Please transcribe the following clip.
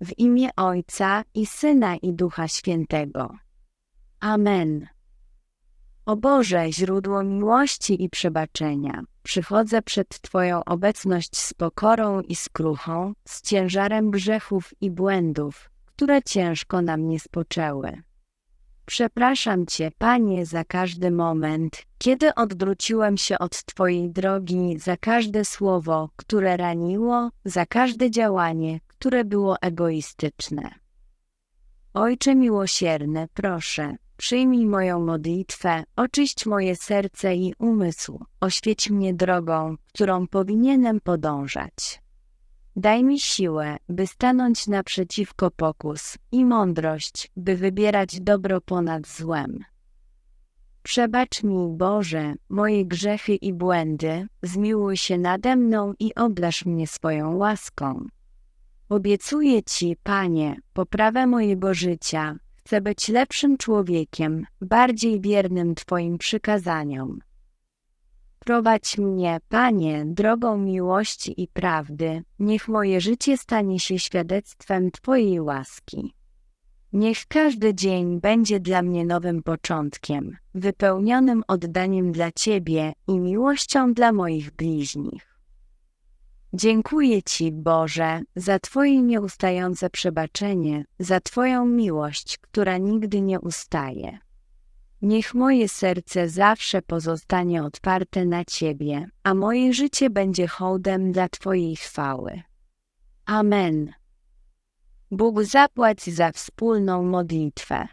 W imię Ojca i Syna i Ducha Świętego. Amen. O Boże, źródło miłości i przebaczenia, przychodzę przed Twoją obecność z pokorą i skruchą, z ciężarem grzechów i błędów, które ciężko na mnie spoczęły. Przepraszam Cię, Panie, za każdy moment, kiedy odwróciłem się od Twojej drogi, za każde słowo, które raniło, za każde działanie, które było egoistyczne. Ojcze miłosierny, proszę, przyjmij moją modlitwę, oczyść moje serce i umysł, oświeć mnie drogą, którą powinienem podążać. Daj mi siłę, by stanąć naprzeciwko pokus i mądrość, by wybierać dobro ponad złem. Przebacz mi, Boże, moje grzechy i błędy, zmiłuj się nade mną i obdarz mnie swoją łaską. Obiecuję Ci, Panie, poprawę mojego życia. Chcę być lepszym człowiekiem, bardziej wiernym Twoim przykazaniom. Prowadź mnie, Panie, drogą miłości i prawdy. Niech moje życie stanie się świadectwem Twojej łaski. Niech każdy dzień będzie dla mnie nowym początkiem, wypełnionym oddaniem dla Ciebie i miłością dla moich bliźnich. Dziękuję Ci, Boże, za Twoje nieustające przebaczenie, za Twoją miłość, która nigdy nie ustaje. Niech moje serce zawsze pozostanie otwarte na Ciebie, a moje życie będzie hołdem dla Twojej chwały. Amen. Bóg zapłać za wspólną modlitwę.